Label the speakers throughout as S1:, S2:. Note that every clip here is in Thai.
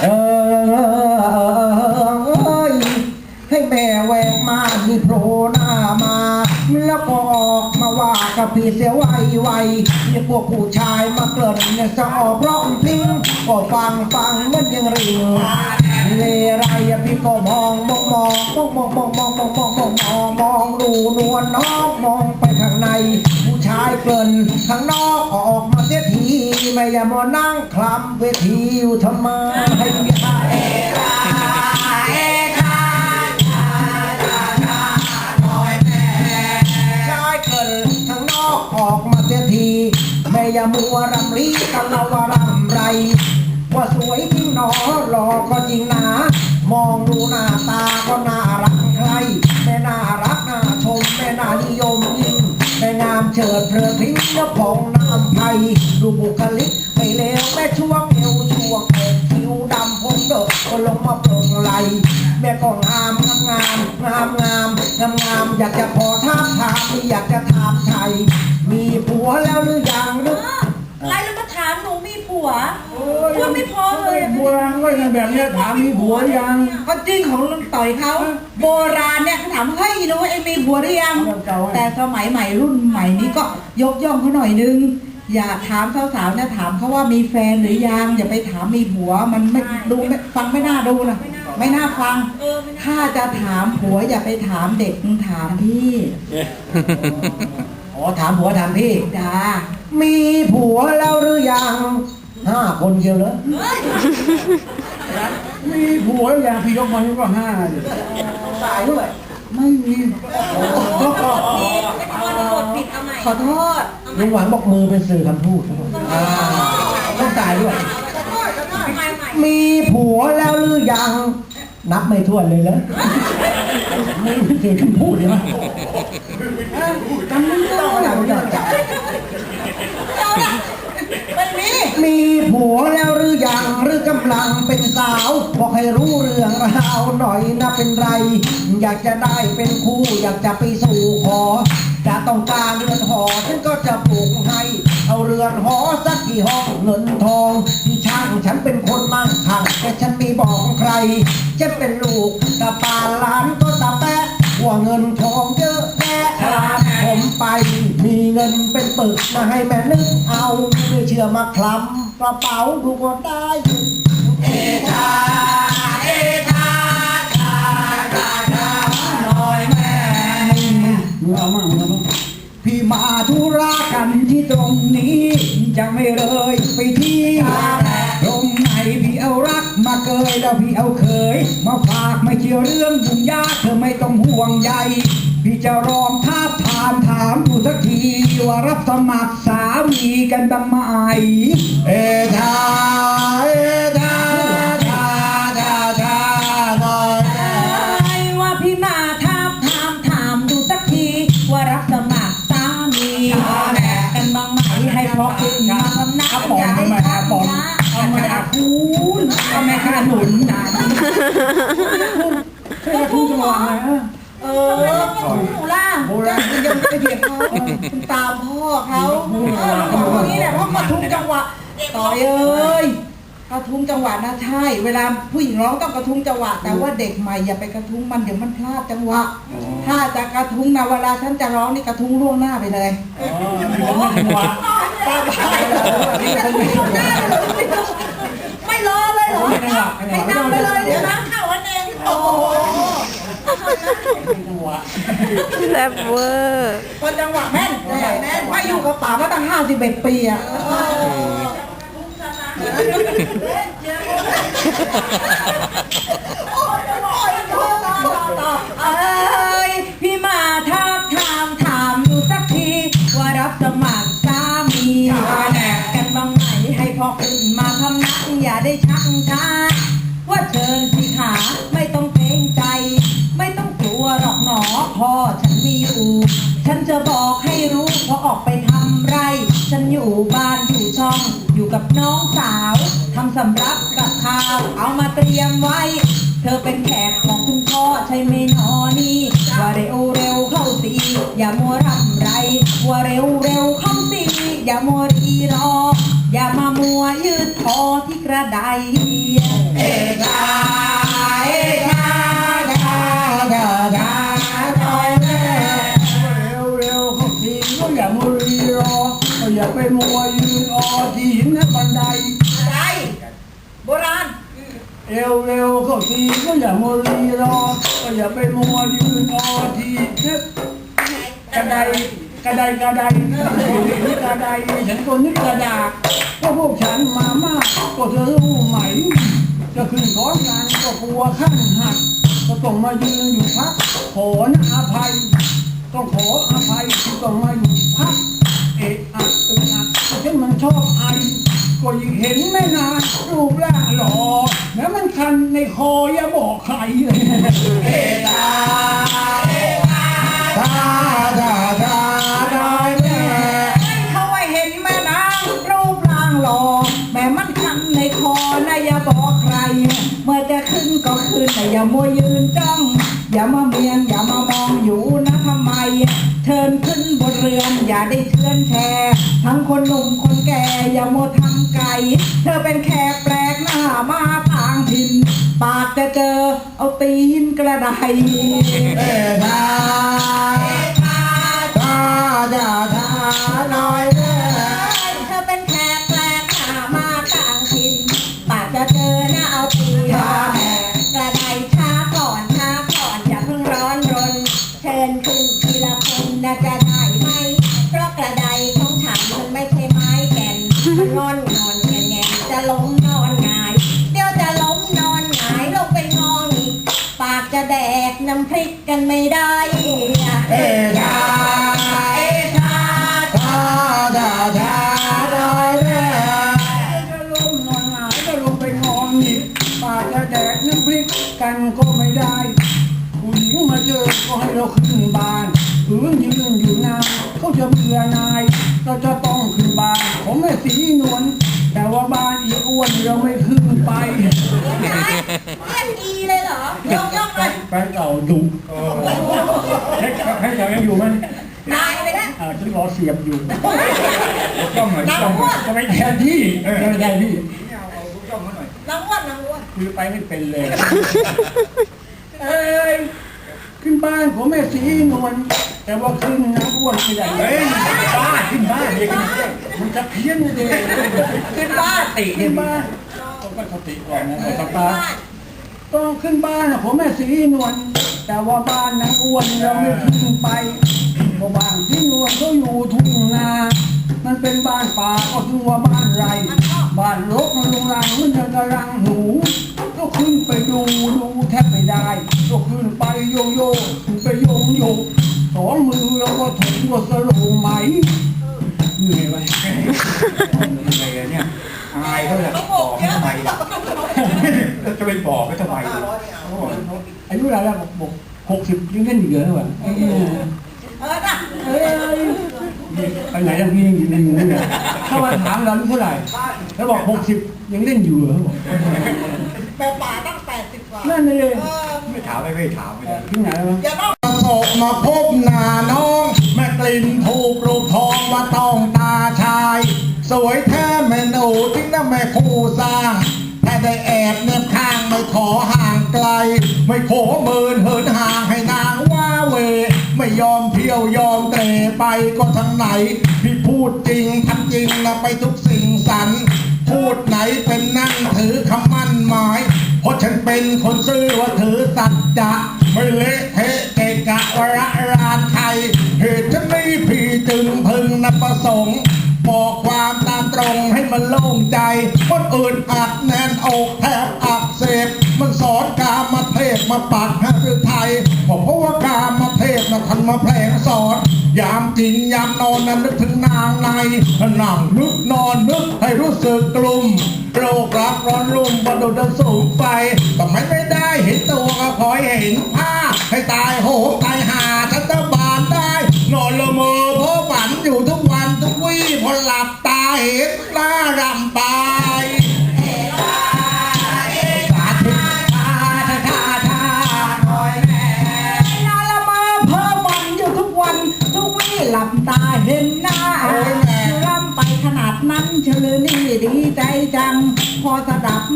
S1: เออให้แม่แหวกมาที่โผล่หน้ามา แล้วก็ออกมาว่ากับพี่เสียไวไวเนี่ยพวกผู้ชายมาเกลิ่นเนี่ยจะออกร้องพิงก็ฟังฟังมันยังริง เลไรพี่ก็มองมองมองมองมองมองมองมองมองมองมองดูนวลน้องมองไปข้างใน ผู้ชายเกินข้างนอกออกมาเสียทีไม่อย่ามานั่งคลำเวทีอยู่ทำไมชายเกินข้างนอกออกมาเสียทีแม่อย่ามัวรำรีกันเราว่ารำไร ว่าสวยจริงหนอหล่อก็จริงนะ มองดูหน้าตาก็น่ารักใครแม่น่ารักน่าชมแม่น่านิยมยิ่งแม่งามเฉิดเพลินพริ้งและผ่องน้ำไพดูบุคลิกไม่เลวแม่ช่วงเอวช่วงอกคิ้วดำผมดกก็ลงมาโปร่งไหลแม่ก็งามงามงามงามงามงามอยากจะขอถามถามอยากจะถามท
S2: พูดไม่พอเลยอะ
S3: โบราณก็ยังแบบเนี้ยถามมีผัวยัง
S2: ก็จริงของลุงต่อยเขาโบราณเนี่ยเขาถามเฮ้ยหนูเอ็งมีผัวหรือยัง แต่สมัยใหม่รุ่นใหม่นี้ก็ยกย่องเขาหน่อยนึง อย่าถามสาวๆนะถามเขาว่ามีแฟนหรือยังอย่าไปถามมีผัวมันไม่ดูไม่ฟังไม่น่าดูนะไม่น่าฟังถ้าจะถามผัวอย่าไปถามเด็กมึงถามพี่
S1: อ๋อถามผัวถามพี่
S2: จ้า
S1: มีผัวแล้วหรือยัง ห้าคนเชียวเหรอ
S3: มีผัวอย่างพี่ยกมาก็ห้าดิ
S1: ตายด้วย
S3: ไม่มี
S2: ขอโทษ
S1: ลุงหวังบอกมือเป็นสื่อคำพูดต้องตายด้วย มีผัวแล้วหรือยัง นับไม่ถ้วนเลยเหรอไม่เป็นสื่อคำพูดเลยมั้ย
S3: จำไม่ได้
S1: ต้องจับจับ
S2: ไม่มี
S1: มีผัวแล้วหรือยังหรือกำลังเป็นสาวบอกให้รู้เรื่องราวหน่อยนะเป็นไร อยากจะได้เป็นคู่อยากจะไปสู่ขอ จะต้องการเรือนหอฉันก็จะปลูกให้ เอาเรือนหอสักกี่ห้องเงินทองที่ช่างฉันเป็นคนมั่งคั่งแต่ฉันไม่บอกใครฉันเป็นลูกตาปาหลานก็ตาแปะว่าเงินทอง เงินเป็นปึกมาให้แม่นึกเอาไม่เชื่อมาคลำกระเป๋าดูก็ได้เอชาเอชาชาชาชาหน่อยแม่
S3: เอามั่งมึงเอามั่ง
S1: พี่มาธุระกันที่ตรงนี้ จะไม่เลยไปที่ตรงไหนพี่เอารักมาเกยแล้วพี่เอาเคย มาฝากไม่เกี่ยวเรื่องยุ่งยากเธอไม่ต้องห่วงใย พี่จะรองท้าทามถามดูสักทีว่ารับสมัครสามีกันบ้างไหมเอชาเอชาชาชาชาหน่อยแม่
S2: ไอ้ว่าพี่มาถามถามถามดูสักทีว่ารับสมัครสามีแม่กันบ้างไหมให้พ่อขึ้นมาทำหน้า
S3: เอาทำไมครับปอนเอามาอาคูณเอาแม่ข้าหนุนนะเพื่อพูดจังหวะไงฮะ
S2: เออหูล่ะ
S3: โบราณ
S2: ยังไม่เถียงเขาตามพ่อเขานี่แหละพ่อกระทุ้งจังหวะต่อยเอ้ยกระทุ้งจังหวะนะใช่ เวลาผู้หญิงร้องต้องกระทุ้งจังหวะ แต่ว่าเด็กใหม่อย่าไปกระทุ้งมันเดี๋ยวมันพลาดจังหวะ ถ้าจะกระทุ้งนะเวลาฉันจะร้องนี่กระทุ้งล่วงหน้าไปเลย
S3: อ๋อมีคนไม่จังหวะ
S2: ไม่รอเลยเหรอให้นำไปเลยเดี๋ยวนะเข้าวันเองโอ้โห
S3: จังหวะ
S4: แรปเวอร์
S2: พอจังหวะแม่นแม่นไม่อยู่กับป๋ามาตั้งห้าสิบเอ็ดปีอะ กับน้องสาวทำสำรับกับข้าว เอามาเตรียมไว้ เธอเป็นแขกของคุณพ่อใช่ไหมนอนี่ว่าเร็วเร็วเข้าสีอย่ามัวรำไรว่าเร็วเร็วเข้าสีอย่ามัวรีรอ อย่ามามัวยืดคอที่กระได
S5: เอกา
S3: รา
S2: ณ
S3: เร็วเร็วๆเข้าทีก็อย่ามัวรีรอ ก็อย่าไปมัวยืนออที่นึกกระไดกระไดกระไดนึกกระไดฉันก็นึกกระดาษว่าพวกฉันมามากก็เธอรู้ไหมจะขึ้นขอนกันก็กลัวขั้นหักก็ต้องมายืนอยู่พักขอนะอภัยต้องขออภัยที่ต้องมาอยู่พัก เอะอะอึกอักฉันมันชอบไอก็ยิ่งเห็นไม่นานรูปร่างหล่อแล้วมันคันในคออย่าบอกใครเลย
S5: เอกาเอกาดาดาดาดอยแม่
S2: เขาไว้เห็นแม่นางรูปร่างหล่อแม่มันคันในคอนะอย่าบอกใคร เมื่อจะขึ้นก็ขึ้นแต่อย่ามัวยืน ได้เชื่อนแชร์ทั้งคนหนุ่มคนแก่อย่าโมทำไก่ เธอเป็นแขกแปลกหน้ามาต่างถิ่นปากจะเจอเอาตีนกระได
S5: เอกาเอกาดาดาดาดอย
S2: กันไม่ได้เอกา
S5: เอกาดาดาดาดอยแม่
S3: จะล้มนอนหงายก็ลงไปงอมหยิบปากจะแดกน้ำพริกกันก็ไม่ได้ผู้หญิงมาเจอก็ให้เราขึ้นบานหืนยืนอยู่นานเขาจะเบื่อนาย เราจะต้องขึ้นบานผมแม่สีนวล วนเราไม่ขึ้นไป
S2: เล่นดีเลยเหรอยกยกเลย
S3: แฟนเก่าดุให้ให้เก่ายังอยู่ไหม
S2: ตายไปแล้ว
S3: อ่าฉันรอเสียบอยู่ต้องหน่อยต้องหน่อยจะไม่แทนที่จะไม่แทนที่
S2: นางอ้วนนางอ้วน
S3: คือไปไม่เป็นเลยเอ้ยขึ้นบ้านผมแม่สีนวลแต่ว่าขึ้นน้ำอ้วนไม่ได้เฮ้ยบ้า ขึ้นบ้านเด็กมันจะเพี้ยนเลย
S2: ขึ้นบ้าน
S3: ติขึ้นบ้านต้องไปสติก่อนนะตาร์ต้องขึ้นบ้านผมแม่สีนวลแต่ว่าบ้านนางอ้วนเราไม่ขึ้นไปเพราะบ้านที่นวลเขาอยู่ทุ่งนา มันเป็นบ้านป่าก็ถึงว่าบ้านไร บ้านรกมันลงรังมันจะกระรังหนูก็ขึ้นไปดูดูแทบไม่ได้ก็ขึ้นไปโยโย่ขึ้นไปโยงโย สองมือแล้วก็ถุงก็สโลงไหมเหนื่อยไหมเหนื่อยเนี่ยอายเขาเลยบอกทำไมจะไปบอกก็ทำไมอายุอะไรแล้วบอกหกสิบยังเล่นอยู่เหรอวะ
S2: ออน่ะ
S3: เอ้ยไปไหนแล้วพี่ยังอยู่ในมือเนี่ยถ้ามาถามเราอายุเท่าไหร่แล้วบอกหกสิบยังเล่นอยู่เหรอบอก
S2: แต่ป่าตั้งแปดสิบกว่า
S3: นั่นเลย
S2: เออ
S3: ไม่ถามไม่ไม่ถามที่ไหนวะ
S2: อย่าต้อง
S5: ตกมาพบ สวยแท้แม่หนูที่นั่นแม่คู่สร้างแค่ได้แอบเนียบข้างไม่ขอห่างไกล ไม่ขอเมินเหินห่างให้นางว่าเว ไม่ยอมเที่ยวยอมเตะไปก็ทางไหน พี่พูดจริงทำจริงนะไปทุกสิ่งสัน พูดไหนเป็นนั่งถือคำมั่นหมายเพราะฉันเป็นคนซื่อว่าถือสัจจะไม่เละเทะเกะกะวระรานใครเหตุฉันนี้พี่จึงพึงนับประสงค์บอกความ มันโล่งใจคนอื่นอัดแน่นอกแทบอักเสบมันสอนกามาเทศมาปักให้รือไทยผมเพราะว่ากามาเทศนะทันมาแผลงสอนยามกินยามนอนนั้นนึกถึงนางในนั่งนึกนอนนึกให้รู้สึกกลุ่มโรครักร้อนรุ่มบรรดุสูงไปแต่ไม่ไม่ได้เห็นตัวก็ขอใ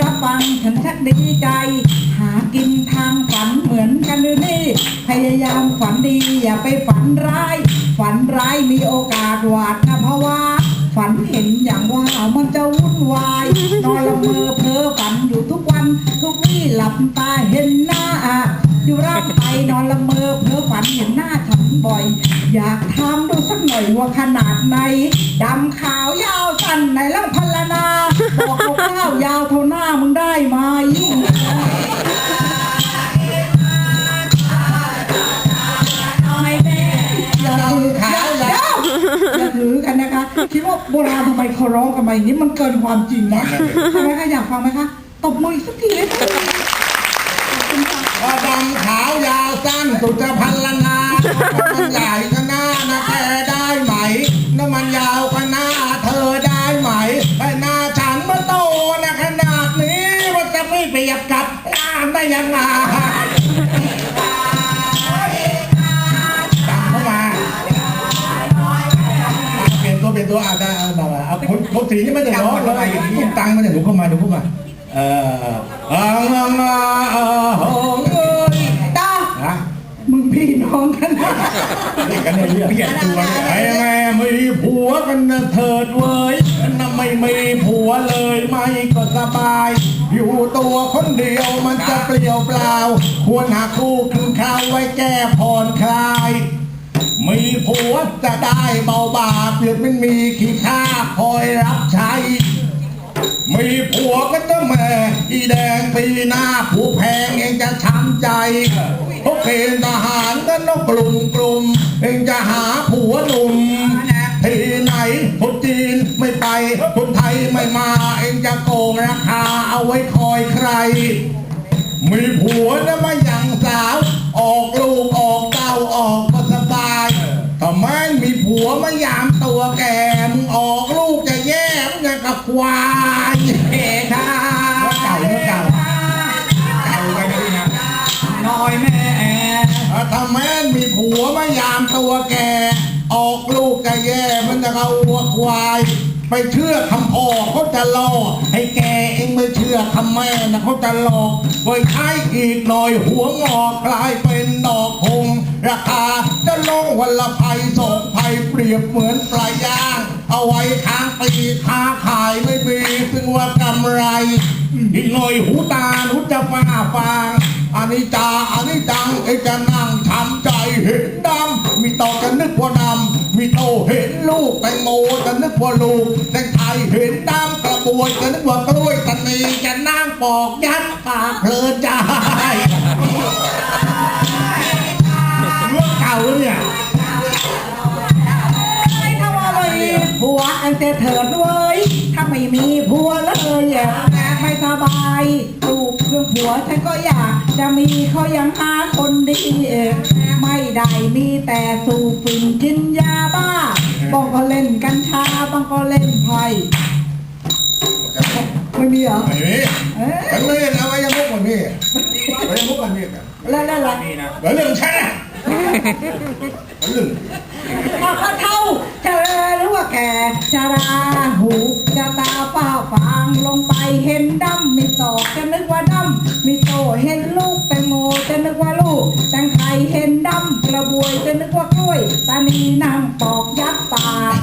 S5: รับ
S2: ฟังฉันชักดีใจ หากินทางฝันเหมือนกันนี่ พยายามฝันดีอย่าไปฝันร้าย ฝันร้ายมีโอกาสหวาดนะเพราะว่า ฝันเห็นอย่างว่ามันจะวุ่นวายนอนละเมอเพ้อฝันอยู่ทุกวัน ทุกวี่หลับตาเห็นหน้า อยู่ร่างไปนอนละเมอเพ้อฝันเห็นหน้าฉันบ่อย อยากทำดูสักหน่อยว่าขนาดไหนดำขาวยาวสั้นไหนแล้วพันละนาบอกเอาข้าวยาวเท่าหน้ามึงได้ไหมถือกันนะคะคิดว่าโบราณทำไมเขาร้องกันมาอย่างนี้มันเกินความจริงนะใช่ไหมคะอยากฟังไหมคะตบมือสักทีเลย
S5: ว่าดำขาวยาว สั้นสุจพันลนามันใหญ่ก็หน้านะแกได้ไหมน้ำมันยาวก็หน้าเธอได้ไหมไอ้หน้าฉันมันโตนะขนาดนี้มันจะไม่เปรียบกับหน้าได้ยังไงจำเข้ามาเปลี่ยนตัวเปลี่ยนตัวอาจจะเอาแบบว่าเอาคนคนสีนี่มันจะร้อนแล้วไอ้ตุ้มตังมันจะหนูเข้ามาหนูเข้ามาเออเออเออเออ
S2: พี่น้องกันนะ
S5: กันเนี่ยเปลี่ยนตัวไอ้แม่มีผัวกันนะเถิดเว้ยน่ะไม่มีผัวเลยไม่ก็สบาย อยู่ตัวคนเดียวมันจะเปลี่ยวเปล่า ควรหาคู่คืนข้าวไว้แก้ผ่อนคลาย มีผัวจะได้เบาบาปเปลี่ยนเป็นมีขี้ข้าคอยรับใช้ มีผัวก็ต้องแม่อีแดงปีหน้าผู้แพงเองจะช้ำใจพราะเกณฑ์ทหารก็ต้องกลุ่มกลุ่มเองจะหาผัวหนุ่มที่ไหนคนจีนไม่ไปคนไทยไม่มาเองจะโกงราคาเอาไว้คอยใคร มีผัวนะมาอย่างสาว ออกลูกออกเต้าออกก็สบายถ้าแม่มีผัวมายามตัวแกมึงออก วายเฮ้ท่าเก่าเมื่อเก่าเก่าไปนะพี่นะ
S2: น้อยแม่
S5: ถ้าแม่มีผัวมายามตัวแก ออกลูกจะแย่มันจะเอาวัวควาย ไปเชื่อคำพ่อเขาจะล่อให้แกเองไม่เชื่อคำแม่นะเขาจะหลอกไว้ใช้อีกหน่อยหัวงอกกลายเป็นดอกคงราคาจะลงวันละภัยสองภัยเปรียบเหมือนปลาย่าง เอาไว้ค้างปีค้าขายไม่มีซึ่งว่ากำไร อีกหน่อยหูตาหูจะฟ้าฟาง อันนี้จาอันนี้จังไอ้จะนั่งทำใจเห็นดำมีต่อจะนึกว่าดำมีโตเห็นลูกแตงโมจะนึกว่าลูกแตงไทยเห็นดำกระบวยจะนึกว่ากล้วยตานีจะนั่งปอกยัดปากเพลินใจเรื่องเก่าเนี่ย
S2: ถ้าว่าไม่มีผัวอันเสียเถิดเว้ยถ้าไม่มีผัวเลยอะ ไม่สบายลูกเรื่องผัวฉันก็อยากจะมีเขายังหาคนดีเอ่อไม่ได้มีแต่สูบฝิ่นกินยาบ้าบางก็เล่นกัญชาบางก็เล่นไพ่ไม่มีเหรอ
S5: ไม่มี
S2: เอ๊ะ
S5: ฉันไม่เล่นเอาไว้ยังมุกมันนี่ไว้ยังมุกมันนี่กัน
S2: แล้วแล้วแล้ว
S5: เดี๋ยวเรื่องแช่เรื่อง
S2: ถ้าเขาเท่าจะหรือว่า แก่จะราหูจะตาเป้าฟางลงไปเห็นดำมีตอกจะนึกว่าดำมีโตเห็นลูกแตงโมจะนึกว่าลูกแตงไทยเห็นดำกระบวยจะนึกว่ากล้วยตานีนางปอกยัดปาก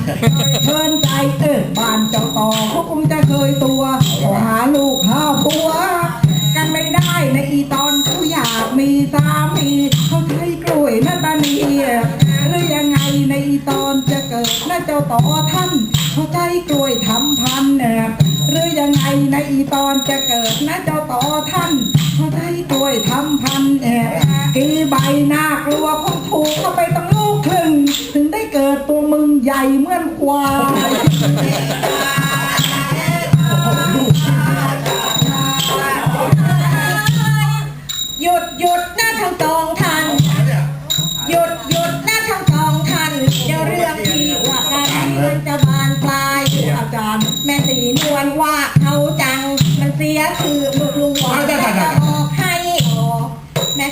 S2: เชิญใจเออบ้านเจ้าต่อเขาคงจะเคยตัวหาลูกหาผัวกันไม่ได้ในอีตอนเขาอยากมีสามีเขาใช้กล้วยนาตานี หรือยังไงในตอนจะเกิดนะเจ้าต่อท่านเขาใช้กล้วยทำพันธุ์เนี่ยหรือยังไงในตอนจะเกิดนะเจ้าต่อท่านเขาใช้กล้วยทำพันธุ์เนี่ยกี่ใบหน้ากลัวคงถูกเข้าไปตั้งลูกครึ่งถึงได้เกิดตัวมึงใหญ่เหมือนควาย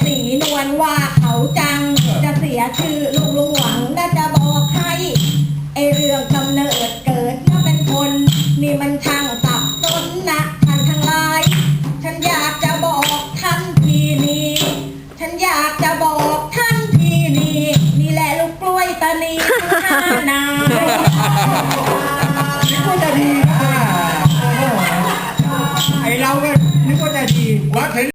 S2: สีนวลว่าเขาจังจะเสียชื่อลูกลุง